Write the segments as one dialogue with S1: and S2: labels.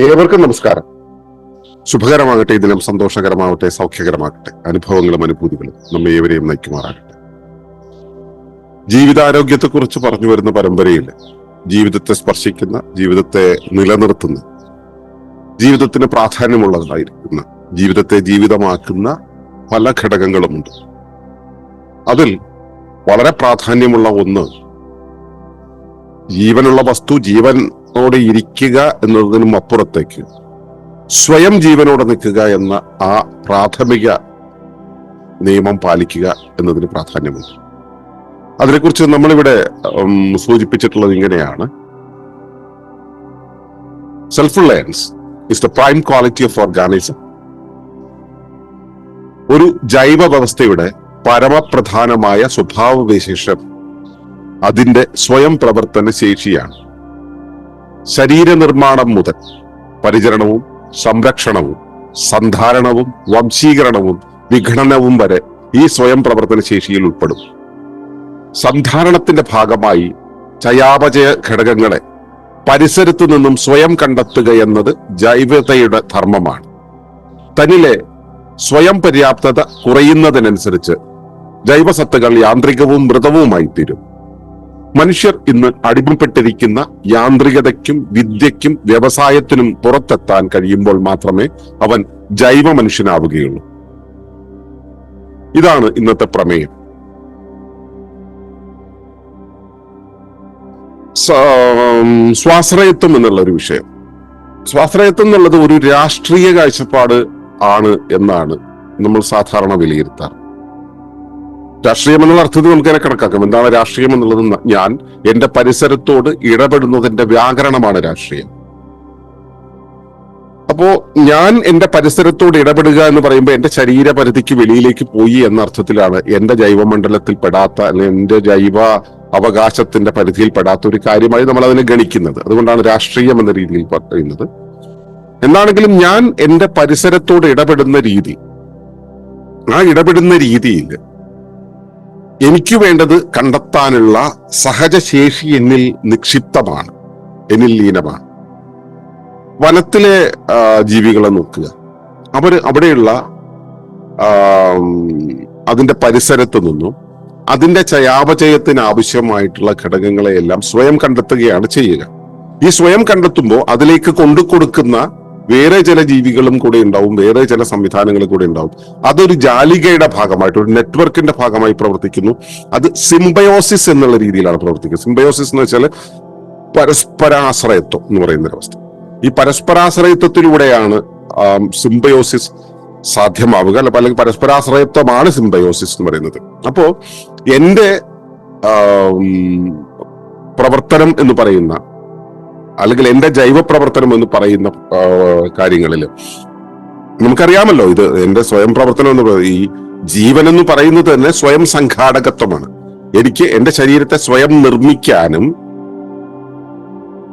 S1: ഏവർക്കും നമസ്കാരം. ശുഭകരമാകട്ടെ ഈ ദിനം സന്തോഷകരമാകട്ടെ സൗഖ്യകരമാകട്ടെ അനുഭവങ്ങളും അനുഭൂതികളും നമ്മെ ഏവരെയും നയിക്കുമാറാകട്ടെ. ജീവിതാരോഗ്യത്തെക്കുറിച്ച് പറഞ്ഞു വരുന്ന പരമ്പരയിൽ ജീവിതത്തെ സ്പർശിക്കുന്ന ജീവിതത്തെ നിലനിർത്തുന്ന ജീവിതത്തിന് പ്രാധാന്യമുള്ളതായിരിക്കുന്ന ജീവിതത്തെ ജീവിതമാക്കുന്ന പല ഘടകങ്ങളുമുണ്ട്. അതിൽ വളരെ പ്രാധാന്യമുള്ള ഒന്ന് ജീവനുള്ള വസ്തു ജീവനോടെ ഇരിക്കുക എന്നതിനും അപ്പുറത്തേക്ക്. സ്വയം ജീവനോടെ നിൽക്കുക എന്ന ആ പ്രാഥമിക നിയമം പാലിക്കുക എന്നതിന് പ്രാധാന്യമുണ്ട്. അതിനെക്കുറിച്ച് നമ്മളിവിടെ സൂചിപ്പിച്ചിട്ടുള്ളത് ഇങ്ങനെയാണ്. Self reliance is the prime quality of organism ഒരു ജൈവ വ്യവസ്ഥയുടെ പരമപ്രധാനമായ സ്വഭാവവിശേഷം അതിന്റെ സ്വയം പ്രവർത്തന ശേഷിയാണ്. ശരീര നിർമ്മാണം മുതൽ പരിചരണവും സംരക്ഷണവും സന്ധാരണവും വംശീകരണവും വിഘടനവും വരെ ഈ സ്വയം പ്രവർത്തന ശേഷിയിൽ ഉൾപ്പെടും. സന്ധാരണത്തിന്റെ ഭാഗമായി ചയാപചയ ഘടകങ്ങളെ പരിസരത്തു നിന്നും സ്വയം കണ്ടെത്തുക എന്നത് ജൈവതയുടെ ധർമ്മമാണ്. തന്നിലെ സ്വയം പര്യാപ്തത കുറയുന്നതിനനുസരിച്ച് ജൈവസത്തുകൾ യാന്ത്രികവും മൃതവുമായി തീരും മനുഷ്യർ ഇന്ന് അടിമപ്പെട്ടിരിക്കുന്ന യാന്ത്രികതയ്ക്കും വിദ്യയ്ക്കും വ്യവസായത്തിനും പുറത്തെത്താൻ കഴിയുമ്പോൾ മാത്രമേ അവൻ ജൈവ മനുഷ്യനാവുകയുള്ളൂ ഇതാണ് ഇന്നത്തെ പ്രമേയം. സ്വാശ്രയത്വം എന്നുള്ള ഒരു വിഷയം. സ്വാശ്രയത്വം എന്നുള്ളത് ഒരു രാഷ്ട്രീയ കാഴ്ചപ്പാട് ആണ് എന്നാണ് നമ്മൾ സാധാരണ വിലയിരുത്താറ്. രാഷ്ട്രീയം എന്നുള്ള അർത്ഥത്തിൽ നമുക്ക് അതിനെ കണക്കാക്കാം. എന്താണ് രാഷ്ട്രീയം എന്നുള്ളത്? ഞാൻ എന്റെ പരിസരത്തോട് ഇടപെടുന്നതിന്റെ വ്യാകരണമാണ് രാഷ്ട്രീയം. അപ്പോ ഞാൻ എന്റെ പരിസരത്തോട് ഇടപെടുക എന്ന് പറയുമ്പോൾ എന്റെ ശരീരപരിധിക്ക് വെളിയിലേക്ക് പോയി എന്ന അർത്ഥത്തിലാണ് എന്റെ ജൈവമണ്ഡലത്തിൽ പെടാത്ത അല്ലെങ്കിൽ എന്റെ ജൈവ അവകാശത്തിന്റെ പരിധിയിൽ പെടാത്ത ഒരു കാര്യമായി നമ്മൾ അതിനെ ഗണിക്കുന്നത്. അതുകൊണ്ടാണ് രാഷ്ട്രീയം എന്ന രീതിയിൽ പറയുന്നത്. എന്താണെങ്കിലും ഞാൻ എന്റെ പരിസരത്തോട് ഇടപെടുന്ന രീതി ആ ഇടപെടുന്ന രീതിയിൽ എനിക്ക് വേണ്ടത് കണ്ടെത്താനുള്ള സഹജശേഷി എന്നിൽ നിക്ഷിപ്തമാണ് എന്നിൽ ലീനമാണ്. വനത്തിലെ ജീവികളെ നോക്കുക. അവർ അവിടെയുള്ള അതിന്റെ പരിസരത്ത് നിന്നും. അതിന്റെ ചയാപചയത്തിന് ആവശ്യമായിട്ടുള്ള ഘടകങ്ങളെയെല്ലാം സ്വയം കണ്ടെത്തുകയാണ് ചെയ്യുക. ഈ സ്വയം കണ്ടെത്തുമ്പോൾ അതിലേക്ക് കൊണ്ടു കൊടുക്കുന്ന വേറെ ചില ജീവികളും കൂടെ ഉണ്ടാവും വേറെ ചില സംവിധാനങ്ങളും കൂടെ ഉണ്ടാവും. അതൊരു ജാലികയുടെ ഭാഗമായിട്ട് ഒരു നെറ്റ്വർക്കിന്റെ ഭാഗമായി പ്രവർത്തിക്കുന്നു. അത് സിംബയോസിസ് എന്നുള്ള രീതിയിലാണ് പ്രവർത്തിക്കുന്നത്. സിംബയോസിസ് എന്ന് വെച്ചാൽ പരസ്പരാശ്രയത്വം എന്ന് പറയുന്ന അവസ്ഥ. ഈ പരസ്പരാശ്രയത്വത്തിലൂടെയാണ് സിംബയോസിസ് സാധ്യമാവുക. അല്ല അല്ലെങ്കിൽ പരസ്പരാശ്രയത്വമാണ് സിംബയോസിസ് എന്ന് പറയുന്നത്. അപ്പോ എന്റെ പ്രവർത്തനം എന്ന് പറയുന്ന അല്ലെങ്കിൽ എന്റെ ജൈവ പ്രവർത്തനം എന്ന് പറയുന്ന കാര്യങ്ങളിൽ നമുക്കറിയാമല്ലോ ഇത് എന്റെ സ്വയം പ്രവർത്തനം എന്ന് പറയുന്നത് ഈ ജീവൻ എന്ന് പറയുന്നത് തന്നെ സ്വയം സംഘാടകത്വമാണ്. എനിക്ക് എന്റെ ശരീരത്തെ സ്വയം നിർമ്മിക്കാനും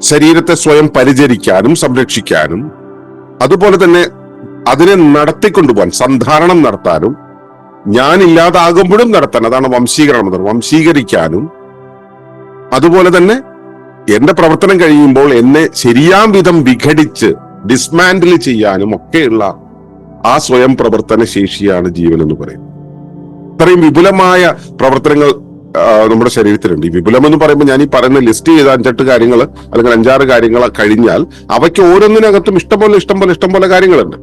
S1: ശരീരത്തെ സ്വയം പരിചരിക്കാനും സംരക്ഷിക്കാനും അതുപോലെ തന്നെ അതിനെ നടത്തിക്കൊണ്ടുപോകാൻ സന്ധാരണം നടത്താനും ഞാൻ ഇല്ലാതാകുമ്പോഴും നടത്താൻ അതാണ് വംശീകരണം വംശീകരിക്കാനും അതുപോലെ തന്നെ എന്റെ പ്രവർത്തനം കഴിയുമ്പോൾ എന്നെ ശരിയാം വിധം വിഘടിച്ച് ഡിസ്മാൻഡിൽ ചെയ്യാനും ഒക്കെയുള്ള ആ സ്വയം പ്രവർത്തന ശേഷിയാണ് ജീവൻ എന്ന് പറയുന്നത്. ഇത്രയും വിപുലമായ പ്രവർത്തനങ്ങൾ നമ്മുടെ ശരീരത്തിലുണ്ട്. ഈ വിപുലം എന്ന് പറയുമ്പോൾ ഞാൻ ഈ പറയുന്ന ലിസ്റ്റ് ചെയ്ത അഞ്ചെട്ട് കാര്യങ്ങൾ അല്ലെങ്കിൽ അഞ്ചാറ് കാര്യങ്ങൾ കഴിഞ്ഞാൽ അവയ്ക്ക് ഓരോന്നിനകത്തും ഇഷ്ടംപോലെ ഇഷ്ടംപോലെ ഇഷ്ടംപോലെ കാര്യങ്ങളുണ്ട്.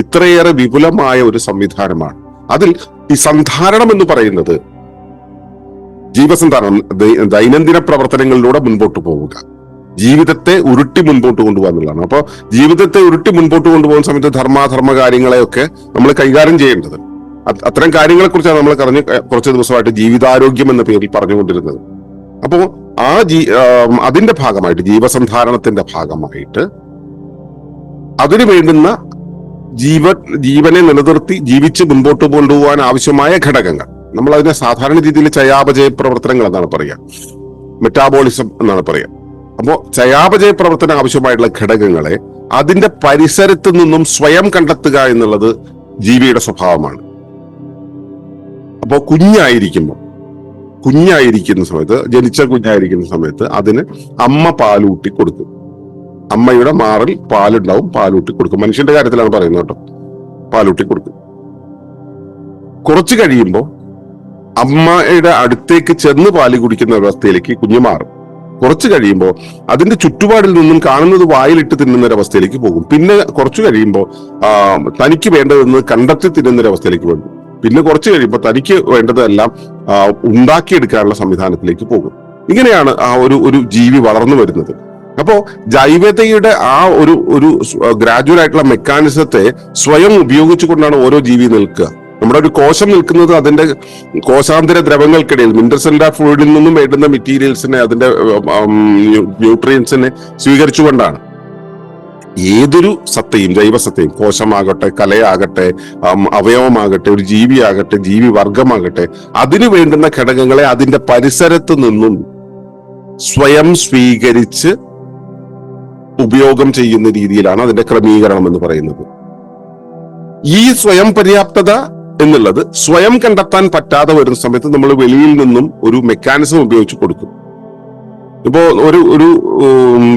S1: ഇത്രയേറെ വിപുലമായ ഒരു സംവിധാനമാണ്. അതിൽ ഈ സന്ധാരണം എന്ന് പറയുന്നത് ജീവസന്ധാരണം ദൈനംദിന പ്രവർത്തനങ്ങളിലൂടെ മുൻപോട്ട് പോവുക. ജീവിതത്തെ ഉരുട്ടി മുൻപോട്ട് കൊണ്ടുപോകുക എന്നുള്ളതാണ്. അപ്പോൾ ജീവിതത്തെ ഉരുട്ടി മുൻപോട്ട് കൊണ്ടുപോകുന്ന സമയത്ത് ധർമാധർമ്മ കാര്യങ്ങളെയൊക്കെ നമ്മൾ കൈകാര്യം ചെയ്യേണ്ടത്. അത് അത്തരം കാര്യങ്ങളെ കുറിച്ചാണ് നമ്മൾ പറഞ്ഞ് കുറച്ച് ദിവസമായിട്ട് ജീവിതാരോഗ്യം എന്ന പേരിൽ പറഞ്ഞുകൊണ്ടിരുന്നത്. അപ്പോൾ ആ ജീ അതിന്റെ ഭാഗമായിട്ട് ജീവസന്ധാരണത്തിന്റെ ഭാഗമായിട്ട് അതിനു വേണ്ടുന്ന ജീവ ജീവനെ നിലനിർത്തി ജീവിച്ച് മുൻപോട്ട് കൊണ്ടുപോകാൻ ആവശ്യമായ ഘടകങ്ങൾ. നമ്മൾ അതിനെ സാധാരണ രീതിയിൽ ചയാപചയ പ്രവർത്തനങ്ങൾ എന്നാണ് പറയുക. മെറ്റാബോളിസം എന്നാണ് പറയുക. അപ്പോൾ ചയാപചയ പ്രവർത്തനം ആവശ്യമായിട്ടുള്ള ഘടകങ്ങളെ അതിന്റെ പരിസരത്ത് നിന്നും സ്വയം കണ്ടെത്തുക എന്നുള്ളത് ജീവിയുടെ സ്വഭാവമാണ്. അപ്പോ കുഞ്ഞായിരിക്കുമ്പോൾ കുഞ്ഞായിരിക്കുന്ന സമയത്ത് ജനിച്ച കുഞ്ഞായിരിക്കുന്ന സമയത്ത് അതിന് അമ്മ പാലൂട്ടി കൊടുക്കും. അമ്മയുടെ മാറിൽ പാലുണ്ടാവും പാലൂട്ടി കൊടുക്കും. മനുഷ്യന്റെ കാര്യത്തിലാണ് പറയുന്നത് കേട്ടോ. പാലൂട്ടി കൊടുക്കും. കുറച്ച് കഴിയുമ്പോൾ അമ്മയുടെ അടുത്തേക്ക് ചെന്ന് പാൽ കുടിക്കുന്ന അവസ്ഥയിലേക്ക് കുഞ്ഞു മാറും. കുറച്ച് കഴിയുമ്പോൾ അതിന്റെ ചുറ്റുപാടിൽ നിന്നും കാണുന്നത് വായിലിട്ട് തിന്നുന്ന അവസ്ഥയിലേക്ക് പോകും. പിന്നെ കുറച്ച് കഴിയുമ്പോൾ തനിക്ക് വേണ്ടതെന്ന് കണ്ടെത്തി തിന്നുന്ന അവസ്ഥയിലേക്ക് പോകും. പിന്നെ കുറച്ച് കഴിയുമ്പോൾ തനിക്ക് വേണ്ടതെല്ലാം ഉണ്ടാക്കിയെടുക്കാനുള്ള സംവിധാനത്തിലേക്ക് പോകും. ഇങ്ങനെയാണ് ആ ഒരു ഒരു ജീവി വളർന്നു വരുന്നത്. അപ്പോ ജൈവതയുടെ ആ ഒരു ഒരു ഗ്രാജുവൽ ആയിട്ടുള്ള മെക്കാനിസത്തെ സ്വയം ഉപയോഗിച്ചുകൊണ്ടാണ് ഓരോ ജീവി നിൽക്കുക. നമ്മുടെ ഒരു കോശം നിൽക്കുന്നത് അതിന്റെ കോശാന്തര ദ്രവങ്ങൾക്കിടയിൽ മിനറൽസിന്റെ ഫ്ലൂയിഡിൽ നിന്നും വേണ്ടുന്ന മെറ്റീരിയൽസിനെ അതിന്റെ ന്യൂട്രിയൻസിനെ സ്വീകരിച്ചുകൊണ്ടാണ്. ഏതൊരു സത്തയും ജൈവസത്തയും കോശമാകട്ടെ കലയാകട്ടെ അവയവമാകട്ടെ ഒരു ജീവിയാകട്ടെ ജീവി വർഗമാകട്ടെ അതിനു വേണ്ടുന്ന ഘടകങ്ങളെ അതിന്റെ പരിസരത്ത് നിന്നും സ്വയം സ്വീകരിച്ച് ഉപയോഗം ചെയ്യുന്ന രീതിയിലാണ് അതിന്റെ ക്രമീകരണം എന്ന് പറയുന്നത്. ഈ സ്വയം പര്യാപ്തത എന്നുള്ളത് സ്വയം കണ്ടെത്താൻ പറ്റാതെ വരുന്ന സമയത്ത് നമ്മൾ വെളിയിൽ നിന്നും ഒരു മെക്കാനിസം ഉപയോഗിച്ച് കൊടുക്കും. ഇപ്പോ ഒരു ഒരു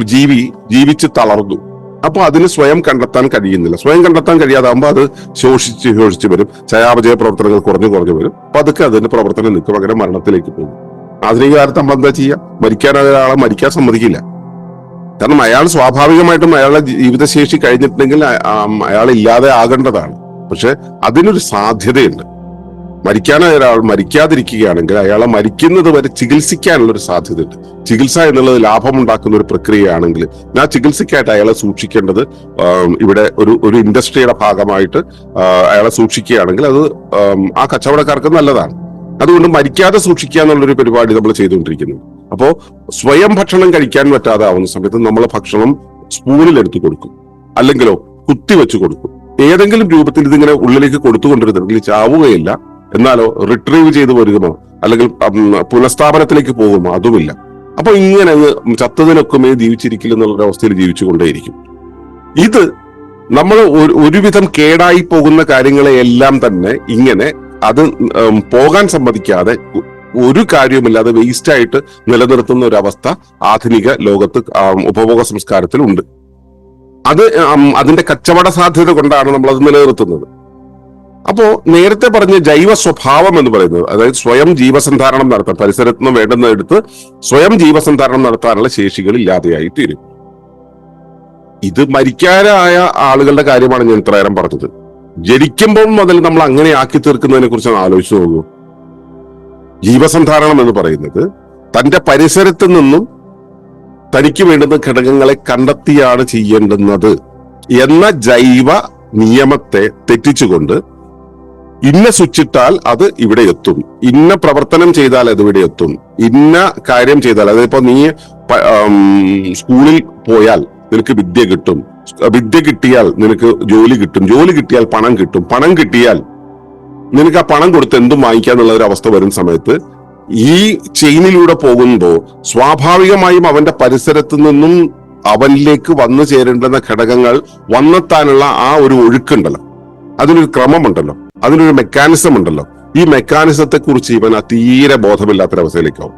S1: ജീവി ജീവിച്ച് തളർന്നു. അപ്പൊ അതിന് സ്വയം കണ്ടെത്താൻ കഴിയുന്നില്ല. സ്വയം കണ്ടെത്താൻ കഴിയാതാകുമ്പോൾ അത് ശോഷിച്ച് ശോഷിച്ച് വരും. ചയാപചയ പ്രവർത്തനങ്ങൾ കുറഞ്ഞു കുറഞ്ഞു വരും. അപ്പൊ അതൊക്കെ അതിന്റെ പ്രവർത്തനം നിൽക്കും. പകരം മരണത്തിലേക്ക് പോകും. ആധുനിക കാലത്ത് നമ്മൾ എന്താ ചെയ്യുക മരിക്കാൻ ഒരാളെ മരിക്കാൻ സമ്മതിക്കില്ല. കാരണം അയാൾ സ്വാഭാവികമായിട്ടും അയാളുടെ ജീവിതശേഷി കഴിഞ്ഞിട്ടുണ്ടെങ്കിൽ അയാൾ ഇല്ലാതെ ആകേണ്ടതാണ്. പക്ഷെ അതിനൊരു സാധ്യതയുണ്ട്. മരിക്കാനായ ഒരാൾ മരിക്കാതിരിക്കുകയാണെങ്കിൽ അയാളെ മരിക്കുന്നത് വരെ ചികിത്സിക്കാനുള്ള ഒരു സാധ്യതയുണ്ട്. ചികിത്സ എന്നുള്ളത് ലാഭമുണ്ടാക്കുന്ന ഒരു പ്രക്രിയയാണെങ്കിൽ ആ ചികിത്സയ്ക്കായിട്ട് അയാളെ സൂക്ഷിക്കേണ്ടത് ഇവിടെ ഒരു ഒരു ഇൻഡസ്ട്രിയുടെ ഭാഗമായിട്ട് അയാളെ സൂക്ഷിക്കുകയാണെങ്കിൽ അത് ആ കച്ചവടക്കാർക്ക് നല്ലതാണ്. അതുകൊണ്ട് മരിക്കാതെ സൂക്ഷിക്കുക എന്നുള്ളൊരു പരിപാടി നമ്മൾ ചെയ്തുകൊണ്ടിരിക്കുന്നു. അപ്പോൾ സ്വയം ഭക്ഷണം കഴിക്കാൻ പറ്റാതെ ആവുന്ന സമയത്ത് നമ്മൾ ഭക്ഷണം സ്പൂണിൽ എടുത്തു കൊടുക്കും. അല്ലെങ്കിലോ കുത്തി വെച്ച് കൊടുക്കും. ഏതെങ്കിലും രൂപത്തിൽ ഇതിങ്ങനെ ഉള്ളിലേക്ക് കൊടുത്തുകൊണ്ടിരുന്നെങ്കിൽ ചാവുകയില്ല. എന്നാലോ റിട്രീവ് ചെയ്ത് വരുമോ അല്ലെങ്കിൽ പുനഃസ്ഥാപനത്തിലേക്ക് പോകുമോ അതുമില്ല. അപ്പൊ ഇങ്ങനെ അങ്ങ് ചത്തതിനൊക്കെ ജീവിച്ചിരിക്കില്ല എന്നുള്ള അവസ്ഥയിൽ ജീവിച്ചുകൊണ്ടേയിരിക്കും. ഇത് നമ്മൾ ഒരുവിധം കേടായി പോകുന്ന കാര്യങ്ങളെ എല്ലാം തന്നെ ഇങ്ങനെ അത് പോകാൻ സമ്മതിക്കാതെ ഒരു കാര്യവുമില്ലാതെ വേസ്റ്റ് ആയിട്ട് നിലനിർത്തുന്ന ഒരു അവസ്ഥ ആധുനിക ലോകത്ത് ഉപഭോഗ സംസ്കാരത്തിൽ ഉണ്ട് അത് അതിന്റെ കച്ചവട സാധ്യത കൊണ്ടാണ് നമ്മൾ അത് നിലനിർത്തുന്നത്. അപ്പോ നേരത്തെ പറഞ്ഞ ജൈവ സ്വഭാവം എന്ന് പറയുന്നത് അതായത് സ്വയം ജീവസന്ധാരണം നടത്താൻ പരിസരത്ത് നിന്ന് വേണ്ടുന്ന എടുത്ത് സ്വയം ജീവസന്ധാരണം നടത്താനുള്ള ശേഷികൾ ഇല്ലാതെയായി തീരും ഇത് മരിക്കാനായ ആളുകളുടെ കാര്യമാണ് ഞാൻ ഇത്രയേറെ പറഞ്ഞത്. ജനിക്കുമ്പോൾ മുതൽ നമ്മൾ അങ്ങനെ ആക്കി തീർക്കുന്നതിനെ കുറിച്ച് ആലോചിച്ചു നോക്കൂ. ജീവസന്ധാരണം എന്ന് പറയുന്നത് തന്റെ പരിസരത്ത് നിന്നും തനിക്ക് വേണ്ടുന്ന ഘടകങ്ങളെ കണ്ടെത്തിയാണ് ചെയ്യേണ്ടുന്നത് എന്ന ജൈവ നിയമത്തെ തെറ്റിച്ചുകൊണ്ട് ഇന്ന സ്വിച്ചിട്ടാൽ അത് ഇവിടെ എത്തും. ഇന്ന പ്രവർത്തനം ചെയ്താൽ അത് ഇവിടെ എത്തും. ഇന്ന കാര്യം ചെയ്താൽ അതിപ്പോ നീ സ്കൂളിൽ പോയാൽ നിനക്ക് വിദ്യ കിട്ടും. വിദ്യ കിട്ടിയാൽ നിനക്ക് ജോലി കിട്ടും. ജോലി കിട്ടിയാൽ പണം കിട്ടും. പണം കിട്ടിയാൽ നിനക്ക് ആ പണം കൊടുത്ത് എന്തും വാങ്ങിക്കാന്നുള്ള ഒരു അവസ്ഥ വരുന്ന സമയത്ത്. ഈ ചെയിനിലൂടെ പോകുമ്പോൾ സ്വാഭാവികമായും അവന്റെ പരിസരത്തു നിന്നും അവനിലേക്ക് വന്നു ചേരേണ്ടുന്ന ഘടകങ്ങൾ വന്നെത്താനുള്ള ആ ഒരു ഒഴുക്കുണ്ടല്ലോ. അതിനൊരു ക്രമമുണ്ടല്ലോ. അതിനൊരു മെക്കാനിസം ഉണ്ടല്ലോ. ഈ മെക്കാനിസത്തെ കുറിച്ച് ഇവൻ തീരെ ബോധമില്ലാത്തൊരവസ്ഥയിലേക്കാവും.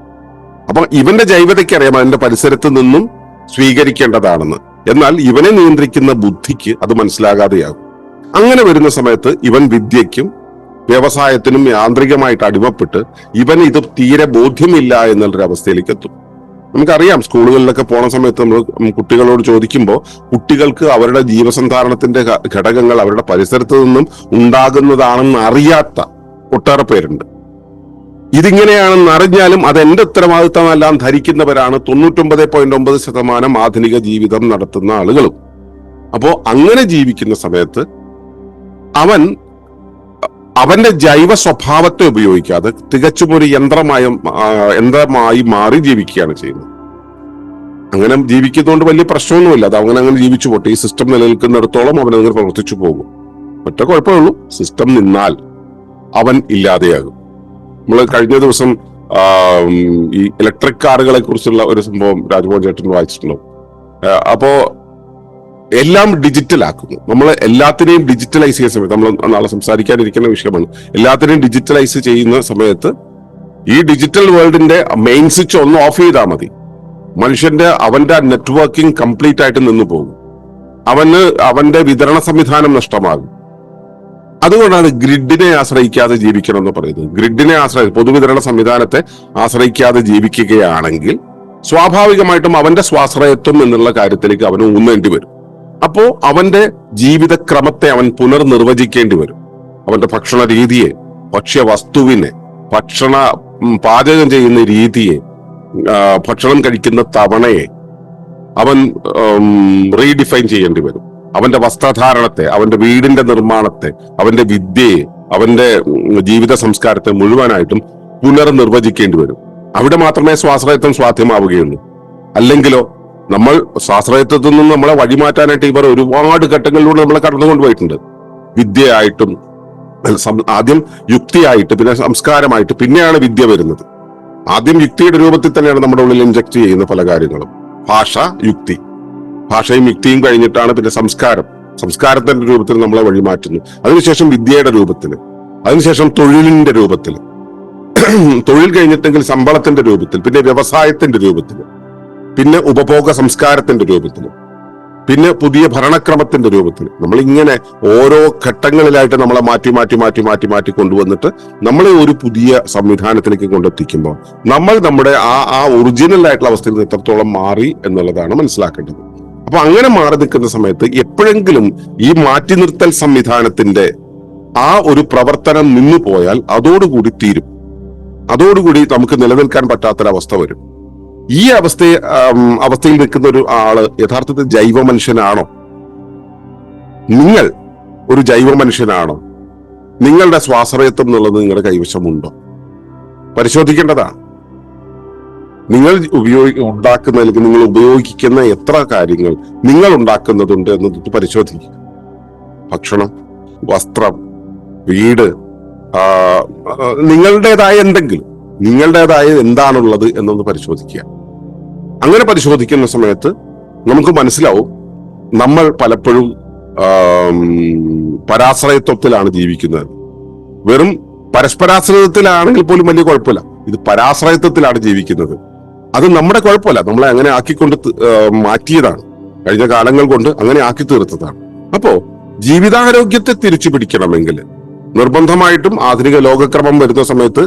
S1: അപ്പൊ ഇവന്റെ ജൈവതയ്ക്ക് അറിയാം അവന്റെ പരിസരത്ത് നിന്നും സ്വീകരിക്കേണ്ടതാണെന്ന്. എന്നാൽ ഇവനെ നിയന്ത്രിക്കുന്ന ബുദ്ധിക്ക് അത് മനസ്സിലാകാതെയാകും. അങ്ങനെ വരുന്ന സമയത്ത് ഇവൻ വിദ്യയ്ക്കും വ്യവസായത്തിനും യാന്ത്രികമായിട്ട് അടിമപ്പെട്ട് ഇവൻ ഇത് തീരെ ബോധ്യമില്ല എന്നുള്ളൊരു അവസ്ഥയിലേക്ക് എത്തും നമുക്കറിയാം സ്കൂളുകളിലൊക്കെ പോണ സമയത്ത് നമ്മൾ കുട്ടികളോട് ചോദിക്കുമ്പോൾ കുട്ടികൾക്ക് അവരുടെ ജീവസന്ധാരണത്തിന്റെ ഘടകങ്ങൾ അവരുടെ പരിസരത്ത് നിന്നും ഉണ്ടാകുന്നതാണെന്ന് അറിയാത്ത ഒട്ടേറെ പേരുണ്ട്. ഇതിങ്ങനെയാണെന്ന് അറിഞ്ഞാലും അത് എന്റെ ഉത്തരവാദിത്തമെല്ലാം ധരിക്കുന്നവരാണ് തൊണ്ണൂറ്റൊമ്പത് പോയിന്റ് ഒമ്പത് ശതമാനം ആധുനിക ജീവിതം നടത്തുന്ന ആളുകളും. അപ്പോ അങ്ങനെ ജീവിക്കുന്ന സമയത്ത് അവൻ അവന്റെ ജൈവ സ്വഭാവത്തെ ഉപയോഗിക്കാതെ തികച്ചും ഒരു യന്ത്രമായ യന്ത്രമായി മാറി ജീവിക്കുകയാണ് ചെയ്യുന്നത്. അങ്ങനെ ജീവിക്കുന്നതുകൊണ്ട് വലിയ പ്രശ്നമൊന്നുമില്ല. അത് അങ്ങനെ അങ്ങനെ ജീവിച്ചു പോട്ടെ. ഈ സിസ്റ്റം നിലനിൽക്കുന്നിടത്തോളം അവൻ അങ്ങനെ പ്രവർത്തിച്ചു പോകും. ഒറ്റ കുഴപ്പമേ ഉള്ളൂ സിസ്റ്റം നിന്നാൽ അവൻ ഇല്ലാതെയാകും. നമ്മൾ കഴിഞ്ഞ ദിവസം ഈ ഇലക്ട്രിക് കാറുകളെ കുറിച്ചുള്ള ഒരു സംഭവം രാജ്മോഹൻ ചേട്ടൻ വായിച്ചിട്ടുള്ളൂ ആ, അപ്പോ എല്ലാം ഡിജിറ്റൽ ആക്കുന്നു നമ്മൾ എല്ലാത്തിനെയും ഡിജിറ്റലൈസ് ചെയ്യുന്ന സമയത്ത് നമ്മൾ നാളെ സംസാരിക്കാനിരിക്കുന്ന വിഷയമാണ്. എല്ലാത്തിനെയും ഡിജിറ്റലൈസ് ചെയ്യുന്ന സമയത്ത് ഈ ഡിജിറ്റൽ വേൾഡിന്റെ മെയിൻ സ്വിച്ച് ഒന്ന് ഓഫ് ചെയ്താൽ മതി. മനുഷ്യന്റെ അവന്റെ നെറ്റ്വർക്കിംഗ് കംപ്ലീറ്റ് ആയിട്ട് നിന്നു പോകും. അവന് അവന്റെ വിതരണ സംവിധാനം നഷ്ടമാകും. അതുകൊണ്ടാണ് ഗ്രിഡിനെ ആശ്രയിക്കാതെ ജീവിക്കണം എന്ന് പറയുന്നത്. ഗ്രിഡിനെ ആശ്രയി പൊതുവിതരണ സംവിധാനത്തെ ആശ്രയിക്കാതെ ജീവിക്കുകയാണെങ്കിൽ സ്വാഭാവികമായിട്ടും അവന്റെ സ്വാശ്രയത്വം എന്നുള്ള കാര്യത്തിലേക്ക് അവന് ഊന്നേണ്ടി വരും. അപ്പോ അവന്റെ ജീവിതക്രമത്തെ അവൻ പുനർനിർവചിക്കേണ്ടി വരും. അവന്റെ ഭക്ഷണ രീതിയെ ഭക്ഷ്യവസ്തുവിനെ ഭക്ഷണ പാചകം ചെയ്യുന്ന രീതിയെ ഭക്ഷണം കഴിക്കുന്ന തവണയെ അവൻ റീഡിഫൈൻ ചെയ്യേണ്ടി വരും. അവന്റെ വസ്ത്രധാരണത്തെ അവന്റെ വീടിന്റെ നിർമ്മാണത്തെ അവന്റെ വിദ്യയെ അവന്റെ ജീവിത സംസ്കാരത്തെ മുഴുവനായിട്ടും പുനർനിർവചിക്കേണ്ടി വരും. അവിടെ മാത്രമേ സ്വാശ്രയത്വം സാധ്യമാവുകയുള്ളൂ അല്ലെങ്കിലോ നമ്മൾ സ്വാശ്രയത്വത്തിൽ നിന്ന് നമ്മളെ വഴിമാറ്റാനായിട്ട് ഇവർ ഒരുപാട് ഘട്ടങ്ങളിലൂടെ നമ്മളെ കടന്നുകൊണ്ടുപോയിട്ടുണ്ട്. വിദ്യയായിട്ടും ആദ്യം യുക്തിയായിട്ട് പിന്നെ സംസ്കാരമായിട്ട് പിന്നെയാണ് വിദ്യ വരുന്നത്. ആദ്യം യുക്തിയുടെ രൂപത്തിൽ തന്നെയാണ് നമ്മുടെ ഉള്ളിൽ ഇൻജക്ട് ചെയ്യുന്ന പല കാര്യങ്ങളും. ഭാഷ യുക്തി. ഭാഷയും യുക്തിയും കഴിഞ്ഞിട്ടാണ് പിന്നെ സംസ്കാരം. സംസ്കാരത്തിന്റെ രൂപത്തിൽ നമ്മളെ വഴിമാറ്റുന്നു. അതിനുശേഷം വിദ്യയുടെ രൂപത്തിൽ അതിനുശേഷം തൊഴിലിന്റെ രൂപത്തിൽ തൊഴിൽ കഴിഞ്ഞിട്ടെങ്കിൽ ശമ്പളത്തിന്റെ രൂപത്തിൽ പിന്നെ വ്യവസായത്തിന്റെ രൂപത്തിൽ പിന്നെ ഉപഭോഗ സംസ്കാരത്തിന്റെ രൂപത്തിൽ പിന്നെ പുതിയ ഭരണക്രമത്തിന്റെ രൂപത്തിൽ നമ്മൾ ഇങ്ങനെ ഓരോ ഘട്ടങ്ങളിലായിട്ട് നമ്മളെ മാറ്റി മാറ്റി മാറ്റി മാറ്റി മാറ്റി കൊണ്ടുവന്നിട്ട് നമ്മളെ ഒരു പുതിയ സംവിധാനത്തിലേക്ക് കൊണ്ടെത്തിക്കുമ്പോൾ നമ്മൾ നമ്മുടെ ആ ആ ഒറിജിനൽ ആയിട്ടുള്ള അവസ്ഥയിൽ നിന്ന് എത്രത്തോളം മാറി എന്നുള്ളതാണ് മനസ്സിലാക്കേണ്ടത്. അപ്പൊ അങ്ങനെ മാറി നിൽക്കുന്ന സമയത്ത് എപ്പോഴെങ്കിലും ഈ മാറ്റി നിർത്തൽ സംവിധാനത്തിന്റെ ആ ഒരു പ്രവർത്തനം നിന്നു പോയാൽ അതോടുകൂടി തീരും. അതോടുകൂടി നമുക്ക് നിലനിൽക്കാൻ പറ്റാത്തൊരവസ്ഥ വരും. ഈ അവസ്ഥയെ അവസ്ഥയിൽ നിൽക്കുന്ന ഒരു ആൾ യഥാർത്ഥത്തിൽ ജൈവ മനുഷ്യനാണോ? നിങ്ങൾ ഒരു ജൈവ മനുഷ്യനാണോ? നിങ്ങളുടെ സ്വാശ്രയത്വം എന്നുള്ളത് നിങ്ങളുടെ കൈവശമുണ്ടോ? പരിശോധിക്കേണ്ടതാണ് നിങ്ങൾ ഉപയോഗി ഉണ്ടാക്കുന്ന അല്ലെങ്കിൽ നിങ്ങൾ ഉപയോഗിക്കുന്ന എത്ര കാര്യങ്ങൾ നിങ്ങൾ ഉണ്ടാക്കുന്നതുണ്ട് എന്നത് പരിശോധിക്കുക. ഭക്ഷണം വസ്ത്രം വീട് നിങ്ങളുടേതായ എന്തെങ്കിലും നിങ്ങളുടേതായ എന്താണുള്ളത് എന്നൊന്ന് പരിശോധിക്കുക. അങ്ങനെ പരിശോധിക്കുന്ന സമയത്ത് നമുക്ക് മനസ്സിലാവും നമ്മൾ പലപ്പോഴും പരാശ്രയത്വത്തിലാണ് ജീവിക്കുന്നത്. വെറും പരസ്പരാശ്രയത്തിലാണെങ്കിൽ പോലും വലിയ കുഴപ്പമില്ല. ഇത് പരാശ്രയത്വത്തിലാണ് ജീവിക്കുന്നത്. അത് നമ്മുടെ കുഴപ്പമില്ല. നമ്മളെ അങ്ങനെ ആക്കിക്കൊണ്ട് മാറ്റിയതാണ്. കഴിഞ്ഞ കാലങ്ങൾ കൊണ്ട് അങ്ങനെ ആക്കി തീർത്തതാണ്. അപ്പോ ജീവിതാരോഗ്യത്തെ തിരിച്ചു പിടിക്കണമെങ്കിൽ നിർബന്ധമായിട്ടും ആധുനിക ലോകക്രമം വരുന്ന സമയത്ത്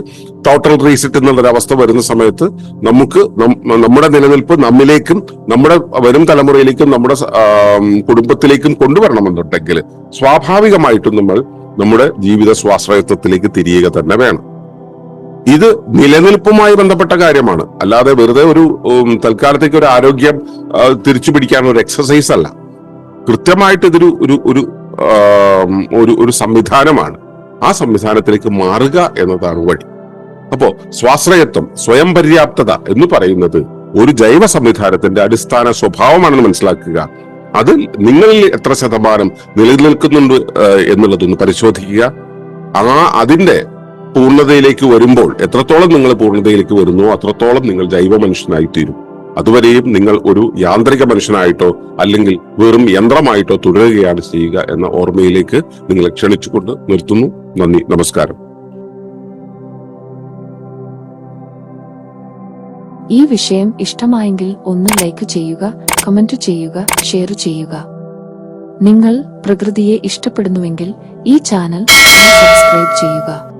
S1: ടോട്ടൽ റീസെറ്റ് എന്നുള്ളൊരു അവസ്ഥ വരുന്ന സമയത്ത് നമുക്ക് നമ്മുടെ നിലനിൽപ്പ് നമ്മിലേക്കും നമ്മുടെ വരും തലമുറയിലേക്കും നമ്മുടെ കുടുംബത്തിലേക്കും കൊണ്ടുവരണമെന്നുണ്ടെങ്കിൽ സ്വാഭാവികമായിട്ടും നമ്മൾ നമ്മുടെ ജീവിത സ്വാശ്രയത്വത്തിലേക്ക് തിരിയുക തന്നെ വേണം. ഇത് നിലനിൽപ്പുമായി ബന്ധപ്പെട്ട കാര്യമാണ്. അല്ലാതെ വെറുതെ ഒരു തൽക്കാലത്തേക്ക് ഒരു ആരോഗ്യം തിരിച്ചു പിടിക്കാനുള്ള ഒരു എക്സസൈസ് അല്ല. കൃത്യമായിട്ട് ഇതൊരു ഒരു ഒരു ഒരു സംവിധാനമാണ്. ആ സംവിധാനത്തിലേക്ക് മാറുക എന്നതാണ് വഴി. അപ്പോ സ്വാശ്രയത്വം സ്വയം പര്യാപ്തത എന്ന് പറയുന്നത് ഒരു ജൈവ സംവിധാനത്തിന്റെ അടിസ്ഥാന സ്വഭാവമാണെന്ന് മനസ്സിലാക്കുക. അത് നിങ്ങളിൽ എത്ര ശതമാനം നിലനിൽക്കുന്നുണ്ട് എന്നുള്ളതൊന്ന് പരിശോധിക്കുക. ആ അതിന്റെ പൂർണതയിലേക്ക് വരുമ്പോൾ എത്രത്തോളം നിങ്ങൾ പൂർണതയിലേക്ക് വരുന്നു അത്രത്തോളം നിങ്ങൾ ജൈവ മനുഷ്യനായി തീരും അതുവരെയും നിങ്ങൾ ഒരു യാന്ത്രിക മനുഷ്യനായിട്ടോ അല്ലെങ്കിൽ വെറും യന്ത്രമായിട്ടോ തുടരുകയാണ് ചെയ്യുക എന്ന ഓർമ്മയിലേക്ക് നിങ്ങളെ ക്ഷണിച്ചുകൊണ്ട് നിർത്തുന്നു. നന്ദി. നമസ്കാരം.
S2: ഈ വിഷയം ഇഷ്ടമായെങ്കിൽ ഒന്ന് ലൈക്ക് ചെയ്യുക കമന്റ് ചെയ്യുക ഷെയർ ചെയ്യുക. നിങ്ങൾ പ്രകൃതിയെ ഇഷ്ടപ്പെടുന്നുവെങ്കിൽ ഈ ചാനൽ സബ്സ്ക്രൈബ് ചെയ്യുക.